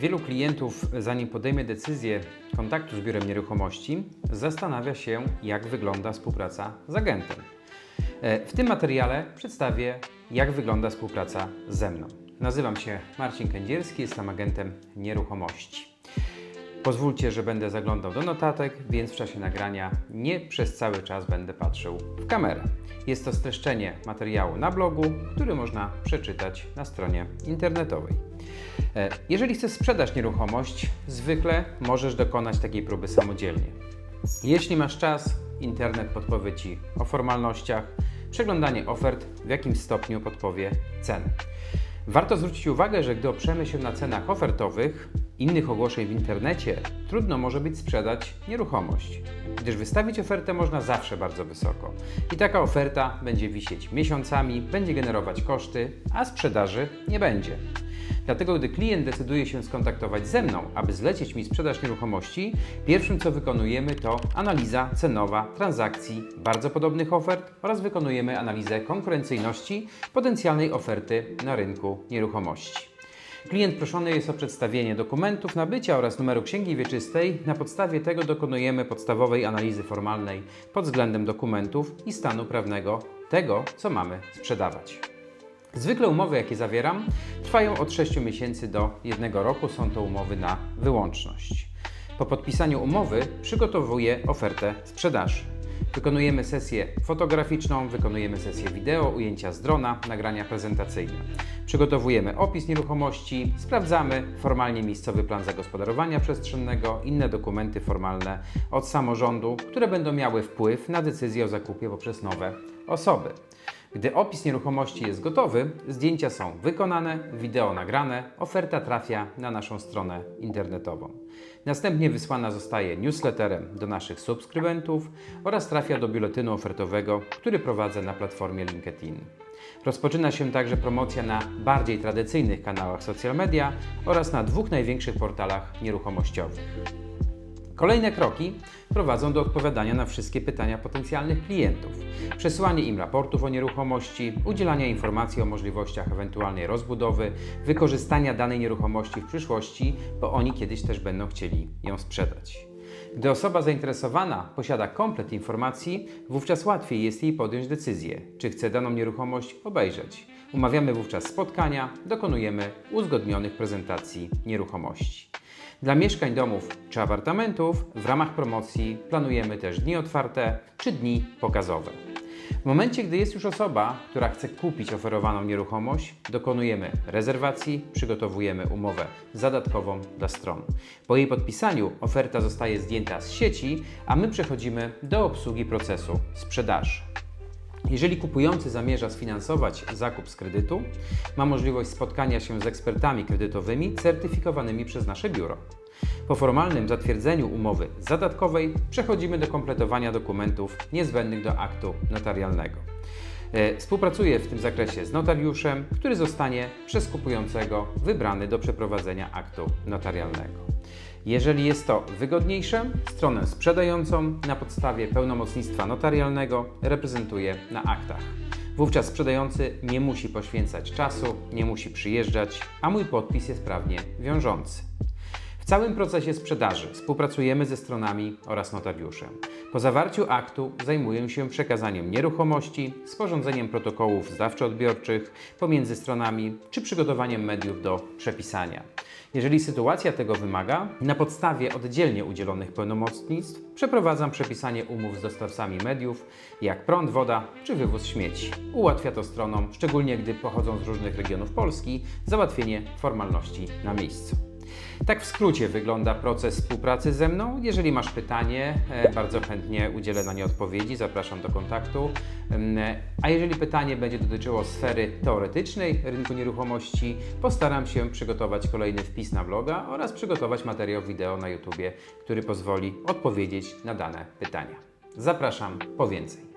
Wielu klientów, zanim podejmie decyzję kontaktu z biurem nieruchomości, zastanawia się, jak wygląda współpraca z agentem. E, W tym materiale przedstawię, jak wygląda współpraca ze mną. Nazywam się Marcin Kędzierski, jestem agentem nieruchomości. Pozwólcie, że będę zaglądał do notatek, więc w czasie nagrania nie przez cały czas będę patrzył w kamerę. Jest to streszczenie materiału na blogu, który można przeczytać na stronie internetowej. E, Jeżeli chcesz sprzedać nieruchomość, zwykle możesz dokonać takiej próby samodzielnie. Jeśli masz czas, internet podpowie Ci o formalnościach, przeglądanie ofert w jakimś stopniu podpowie cenę. Warto zwrócić uwagę, że gdy oprzemy się na cenach ofertowych, innych ogłoszeń w internecie, trudno może być sprzedać nieruchomość, gdyż wystawić ofertę można zawsze bardzo wysoko. I taka oferta będzie wisieć miesiącami, będzie generować koszty, a sprzedaży nie będzie. Dlatego, gdy klient decyduje się skontaktować ze mną, aby zlecić mi sprzedaż nieruchomości, pierwszym co wykonujemy to analiza cenowa transakcji bardzo podobnych ofert oraz wykonujemy analizę konkurencyjności potencjalnej oferty na rynku nieruchomości. Klient proszony jest o przedstawienie dokumentów nabycia oraz numeru księgi wieczystej. Na podstawie tego dokonujemy podstawowej analizy formalnej pod względem dokumentów i stanu prawnego tego, co mamy sprzedawać. Zwykle umowy, jakie zawieram, trwają od 6 miesięcy do 1 roku. Są to umowy na wyłączność. Po podpisaniu umowy przygotowuję ofertę sprzedaży. Wykonujemy sesję fotograficzną, wykonujemy sesję wideo, ujęcia z drona, nagrania prezentacyjne. Przygotowujemy opis nieruchomości, sprawdzamy formalnie miejscowy plan zagospodarowania przestrzennego, inne dokumenty formalne od samorządu, które będą miały wpływ na decyzję o zakupie poprzez nowe osoby. Gdy opis nieruchomości jest gotowy, zdjęcia są wykonane, wideo nagrane, oferta trafia na naszą stronę internetową. Następnie wysłana zostaje newsletterem do naszych subskrybentów oraz trafia do biuletynu ofertowego, który prowadzę na platformie LinkedIn. Rozpoczyna się także promocja na bardziej tradycyjnych kanałach social media oraz na dwóch największych portalach nieruchomościowych. Kolejne kroki prowadzą do odpowiadania na wszystkie pytania potencjalnych klientów. Przesyłanie im raportów o nieruchomości, udzielania informacji o możliwościach ewentualnej rozbudowy, wykorzystania danej nieruchomości w przyszłości, bo oni kiedyś też będą chcieli ją sprzedać. Gdy osoba zainteresowana posiada komplet informacji, wówczas łatwiej jest jej podjąć decyzję, czy chce daną nieruchomość obejrzeć. Umawiamy wówczas spotkania, dokonujemy uzgodnionych prezentacji nieruchomości. Dla mieszkań, domów czy apartamentów w ramach promocji planujemy też dni otwarte czy dni pokazowe. W momencie, gdy jest już osoba, która chce kupić oferowaną nieruchomość, dokonujemy rezerwacji, przygotowujemy umowę zadatkową dla stron. Po jej podpisaniu oferta zostaje zdjęta z sieci, a my przechodzimy do obsługi procesu sprzedaży. Jeżeli kupujący zamierza sfinansować zakup z kredytu, ma możliwość spotkania się z ekspertami kredytowymi certyfikowanymi przez nasze biuro. Po formalnym zatwierdzeniu umowy zadatkowej przechodzimy do kompletowania dokumentów niezbędnych do aktu notarialnego. E, Współpracuję w tym zakresie z notariuszem, który zostanie przez kupującego wybrany do przeprowadzenia aktu notarialnego. Jeżeli jest to wygodniejsze, stronę sprzedającą na podstawie pełnomocnictwa notarialnego reprezentuję na aktach. Wówczas sprzedający nie musi poświęcać czasu, nie musi przyjeżdżać, a mój podpis jest prawnie wiążący. Całym procesie sprzedaży współpracujemy ze stronami oraz notariuszem. Po zawarciu aktu zajmuję się przekazaniem nieruchomości, sporządzeniem protokołów zdawczo-odbiorczych pomiędzy stronami czy przygotowaniem mediów do przepisania. Jeżeli sytuacja tego wymaga, na podstawie oddzielnie udzielonych pełnomocnictw przeprowadzam przepisanie umów z dostawcami mediów, jak prąd, woda czy wywóz śmieci. Ułatwia to stronom, szczególnie gdy pochodzą z różnych regionów Polski, załatwienie formalności na miejscu. Tak w skrócie wygląda proces współpracy ze mną. Jeżeli masz pytanie, e, bardzo chętnie udzielę na nie odpowiedzi, zapraszam do kontaktu. A jeżeli pytanie będzie dotyczyło sfery teoretycznej rynku nieruchomości, postaram się przygotować kolejny wpis na bloga oraz przygotować materiał wideo na YouTube, który pozwoli odpowiedzieć na dane pytania. Zapraszam po więcej.